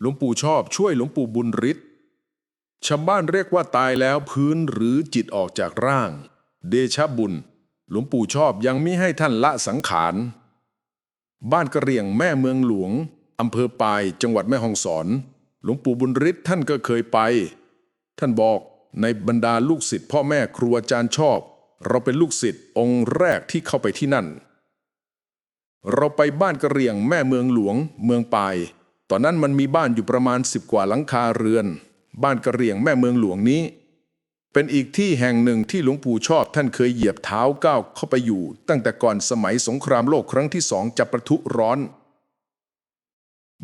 หลวงปู่ชอบช่วยหลวงปู่บุญฤทธิ์ชาวบ้านเรียกว่าตายแล้วพื้นหรือจิตออกจากร่าง เดชะบุญ หลวงปู่ชอบยังมิให้ท่านละสังขาร บ้านกระเรียงแม่เมืองหลวงอำเภอปายจังหวัดแม่ฮ่องสอน หลวงปู่บุญฤทธิ์ท่านก็เคยไป ท่านบอกในบรรดาลูกศิษย์พ่อแม่ครูอาจารย์ชอบ เราเป็นลูกศิษย์องค์แรกที่เข้าไปที่นั่น เราไปบ้านกระเรียงแม่เมืองหลวงเมืองปาย อนนั้นมันมีบ้านอยู่ประมาณสิบกว่าหลังคาเรือน บ้านกระเรียงแม่เมืองหลวงนี้ เป็นอีกที่แห่งหนึ่งที่หลวงปู่ชอบท่านเคยเหยียบเท้าก้าวเข้าไปอยู่ ตั้งแต่ก่อนสมัยสงครามโลกครั้งที่สองจะประทุร้อน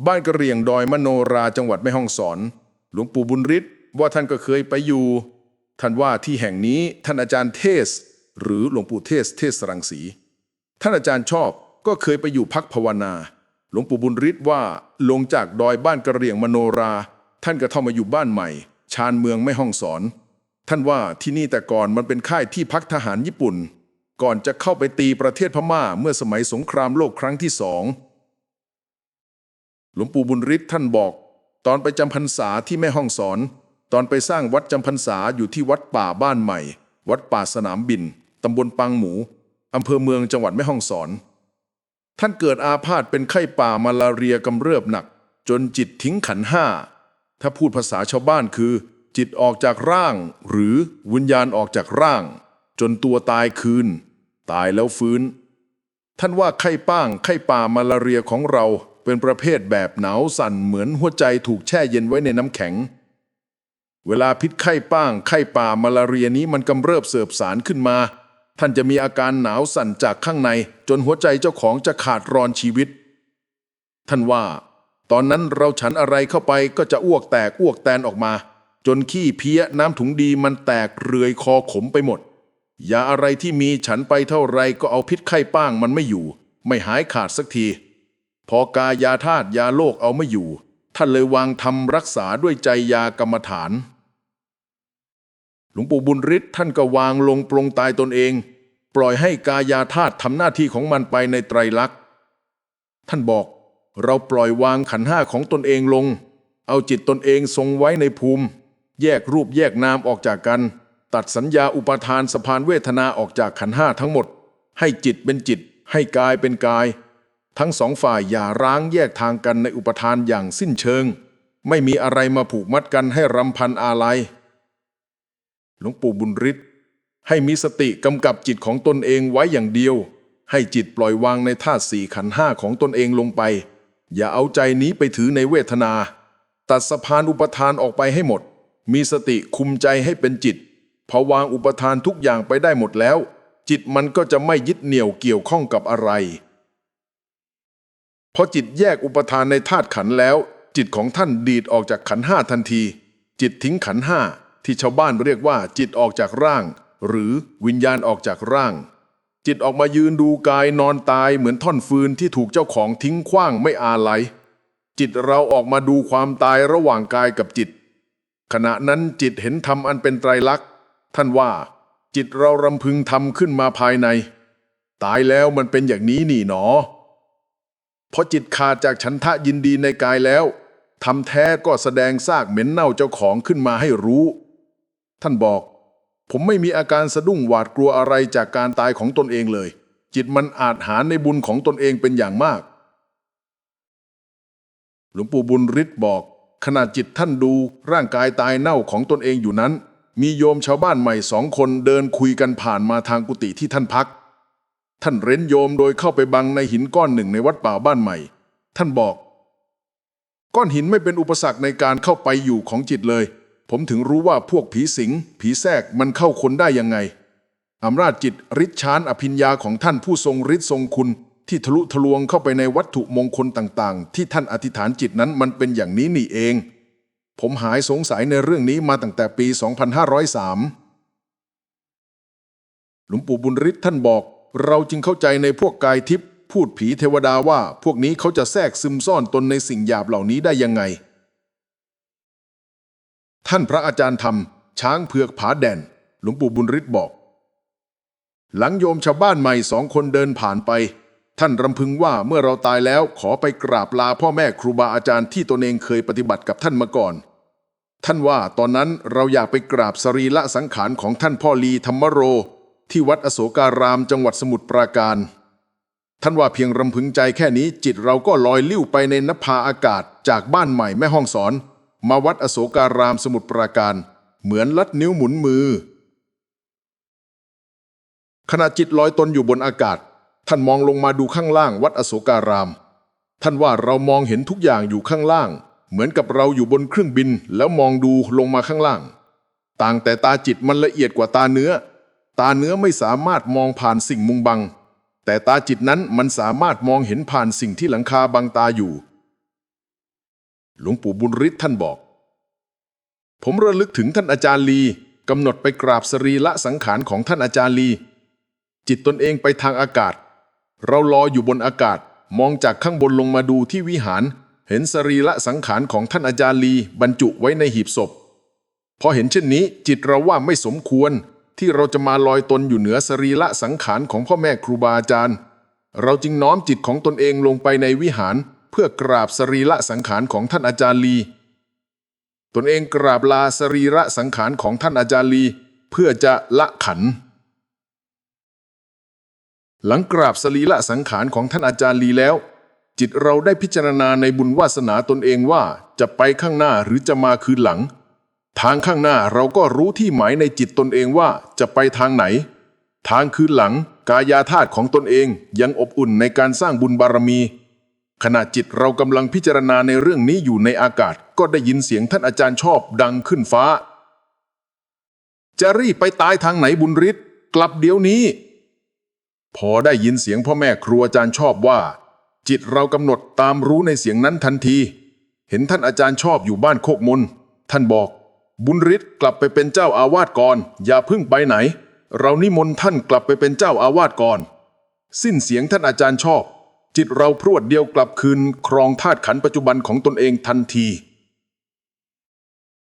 บ้านกระเรียงดอยมโนราจังหวัดแม่ฮ่องสอน หลวงปู่บุญฤทธิ์ว่าท่านก็เคยไปอยู่ ท่านว่าที่แห่งนี้ท่านอาจารย์เทศ หรือหลวงปู่เทศเทศรังสี ท่านอาจารย์ชอบก็เคยไปอยู่พักภาวนา หลวงปู่บุญฤทธิ์ว่าลงจากดอยบ้านกระเรียงมโนรา ท่านก็เข้ามาอยู่บ้านใหม่ ชานเมืองแม่ฮ่องสอน ท่านว่าที่นี่แต่ก่อนมันเป็นค่ายที่พักทหารญี่ปุ่น ก่อนจะเข้าไปตีประเทศพม่าเมื่อสมัยสงครามโลกครั้งที่สองหลวงปู่บุญฤทธิ์ท่านบอก ตอนไปจำพรรษาที่แม่ห้องสอน ตอนไปสร้างวัดจำพรรษาอยู่ที่วัดป่าบ้านใหม่ วัดป่าสนามบินตำบลปังหมูอำเภอเมืองจังหวัดแม่ห้องสอน ท่านเกิดอาพาธเป็นไข้ป่ามาลาเรียกำเริบหนัก จนจิตทิ้งขันห้า ถ้าพูดภาษาชาวบ้านคือ จิตออกจากร่าง หรือวิญญาณออกจากร่าง จนตัวตายคืน ตายแล้วฟื้น ท่านว่าไข้ป้างไข้ป่ามาลาเรียของเราเป็นประเภทแบบหนาวสั่นเหมือนหัวใจถูกแช่เย็นไว้ในน้ำแข็ง เวลาพิษไข้ป้าง ไข้ป่ามาลาเรียนี้มันกำเริบเสบสารขึ้นมา ท่านจะมีอาการหนาวสั่นจากข้างในจนหัวใจเจ้าของจะขาดรอนชีวิต ท่านว่า ตอนนั้นเราฉันอะไรเข้าไปก็จะอ้วกแตกอ้วกแตนออกมา จนขี้เพี้ยน้ำถุงดีมันแตกเรือยคอขมไปหมดยาอะไรที่มีฉันไปเท่าไรก็เอาพิษไข้ป้างมันไม่อยู่ ไม่หายขาดสักที พอกายาธาตุยาโลกเอาไม่อยู่ ท่านเลยวางทำรักษาด้วยใจยากรรมฐาน หลวงปู่บุญฤทธิ์ท่านก็วางลงปรงตายตนเอง ปล่อยให้กายาธาตุทำหน้าที่ของมันไปในไตรลักษณ์ท่านบอกเราปล่อยวางขันห้าของตนเองลง เอาจิตตนเองทรงไว้ในภูมิ แยกรูปแยกนามออกจากกัน ตัดสัญญาอุปทานสะพานเวทนาออกจากขันห้าทั้งหมด ให้จิตเป็นจิต ให้กายเป็นกาย ทั้งสองฝ่ายอย่าร้างแยกทางกันในอุปทานอย่างสิ้นเชิง ไม่มีอะไรมาผูกมัดกันให้รำพันอาลัย หลวงปู่บุญฤทธิ์ให้มีสติกำกับจิตของตนเองไว้อย่างเดียว ให้จิตปล่อยวางในธาตุสี่ขันห้าของตนเองลงไป อย่าเอาใจนี้ไปถือในเวทนา ตัดสะพานอุปทานออกไปให้หมด มีสติคุมใจให้เป็นจิตพอวางอุปทานทุกอย่างไปได้หมดแล้ว จิตมันก็จะไม่ยึดเหนี่ยวเกี่ยวข้องกับอะไรพอจิตแยกอุปทานในธาตุขันแล้ว จิตของท่านดีดออกจากขันห้าทันที จิตทิ้งขันห้า ที่ชาวบ้านเรียกว่าจิตออกจากร่าง หรือวิญญาณออกจากร่าง จิตออกมายืนดูกายนอนตายเหมือนท่อนฟืนที่ถูกเจ้าของทิ้งขว้างไม่อาลัยจิตเราออกมาดูความตายระหว่างกายกับจิต ขณะนั้นจิตเห็นธรรมอันเป็นไตรลักษณ์ ท่านว่า จิตเรารำพึงทำขึ้นมาภายใน ตายแล้วมันเป็นอย่างนี้นี่หนอพอจิตขาดจากฉันทะยินดีในกายแล้วทำแท้ก็แสดงซากเหม็นเน่าเจ้าของขึ้นมาให้รู้ ท่านบอก ผมไม่มีอาการสะดุ้งหวาดกลัวอะไรจากการตายของตนเองเลย จิตมันอาจหารในบุญของตนเองเป็นอย่างมาก หลวงปู่บุญฤทธิ์บอกขณะจิตท่านดูร่างกายตายเน่าของตนเองอยู่นั้น มีโยมชาวบ้านใหม่สองคนเดินคุยกันผ่านมาทางกุฏิที่ท่านพัก ท่านเร้นโยมโดยเข้าไปบังในหินก้อนหนึ่งในวัดป่าบ้านใหม่ ท่านบอก ก้อนหินไม่เป็นอุปสรรคในการเข้าไปอยู่ของจิตเลย ผมถึงรู้ว่าพวกผีสิง ผีแทรกมันเข้าคนได้ยังไงอำนาจจิตฤทธิ์ชานอภิญญาของท่านผู้ทรงฤทธิ์ทรงคุณ ที่ทะลุทะลวงเข้าไปในวัตถุมงคลต่างๆ ที่ท่านอธิษฐานจิตนั้นมันเป็นอย่างนี้นี่เอง ผมหายสงสัยในเรื่องนี้มาตั้งแต่ปี 2503 หลวงปู่บุญฤทธิ์ท่านบอก เราจึงเข้าใจในพวกกายทิพย์พูดผีเทวดาว่า พวกนี้เขาจะแทรกซึมซ่อนตนในสิ่งหยาบเหล่านี้ได้ยังไง ท่านพระอาจารย์ธรรม ช้างเผือกผาแดน หลวงปู่บุญฤทธิ์บอก หลังโยมชาวบ้านใหม่สองคนเดินผ่านไป ท่านรำพึงว่าเมื่อเราตายแล้วขอไปกราบลาพ่อแม่ครูบาอาจารย์ที่ตนเองเคยปฏิบัติกับท่านมาก่อน ท่านว่าตอนนั้นเราอยากไปกราบสรีละสังขารของท่านพ่อลีธรรมโร ที่วัดอโศการามจังหวัดสมุทรปราการ ท่านว่าเพียงรำพึงใจแค่นี้จิตเราก็ลอยลิ้วไปในนภาอากาศจากบ้านใหม่แม่ห้องสอน มาวัดอโศการามสมุทรปราการ เหมือนลัดนิ้วหมุนมือ ขณะจิตลอยตนอยู่บนอากาศ ท่านมองลงมาดูข้างล่างวัดอโศการาม ท่านว่าเรามองเห็นทุกอย่างอยู่ข้างล่าง เหมือนกับเราอยู่บนเครื่องบินแล้วมองดูลงมาข้างล่าง ต่างแต่ตาจิตมันละเอียดกว่าตาเนื้อ ตาเนื้อไม่สามารถมองผ่านสิ่งมุงบัง แต่ตาจิตนั้นมันสามารถมองเห็นผ่านสิ่งที่หลังคาบังตาอยู่ หลวงปู่บุญฤทธิ์ท่านบอก ผมระลึกถึงท่านอาจารย์ลีกำหนดไปกราบสรีละสังขารของท่านอาจารย์ลี จิตตนเองไปทางอากาศ เราลอยอยู่บนอากาศมองจากข้างบนลงมาดูที่วิหาร เห็นสรีละสังขารของท่านอาจารย์ลีบรรจุไว้ในหีบศพ พอเห็นเช่นนี้จิตเราว่าไม่สมควรที่เราจะมาลอยตนอยู่เหนือสรีละสังขารของพ่อแม่ครูบาอาจารย์ เราจึงน้อมจิตของตนเองลงไปในวิหาร เพื่อกราบสรีละสังขารของท่านอาจารย์ลี ตนเองกราบลาสรีระสังขารของท่านอาจารย์ลี เพื่อจะละขัน หลังกราบสรีระสังขารของท่านอาจารย์ลีแล้ว จิตเราได้พิจารณาในบุญวาสนาตนเองว่าจะไปข้างหน้าหรือจะมาคืนหลัง ทางข้างหน้าเราก็รู้ที่หมายในจิตตนเองว่าจะไปทางไหน ทางคืนหลังกายาธาตุของตนเองยังอบอุ่นในการสร้างบุญบารมี ขณะจิตเรากำลังพิจารณาในเรื่องนี้อยู่ในอากาศ ก็ได้ยินเสียงท่านอาจารย์ชอบดังขึ้นฟ้า จะรีบไปตายทางไหนบุญฤทธิ์กลับเดี๋ยวนี้ พอได้ยินเสียงพ่อแม่ครูอาจารย์ชอบว่า จิตเรากำหนดตามรู้ในเสียงนั้นทันที เห็นท่านอาจารย์ชอบอยู่บ้านโคกมนท่านบอก บุญฤทธิ์กลับไปเป็นเจ้าอาวาสก่อน อย่าพิ่งไปไหน เรานิมนต์ท่านกลับไปเป็นเจ้าอาวาสก่อน สิ้นเสียงท่านอาจารย์ชอบ จิตเราพรวดเดียวกลับคืนครองธาตุขันปัจจุบันของตนเองทันที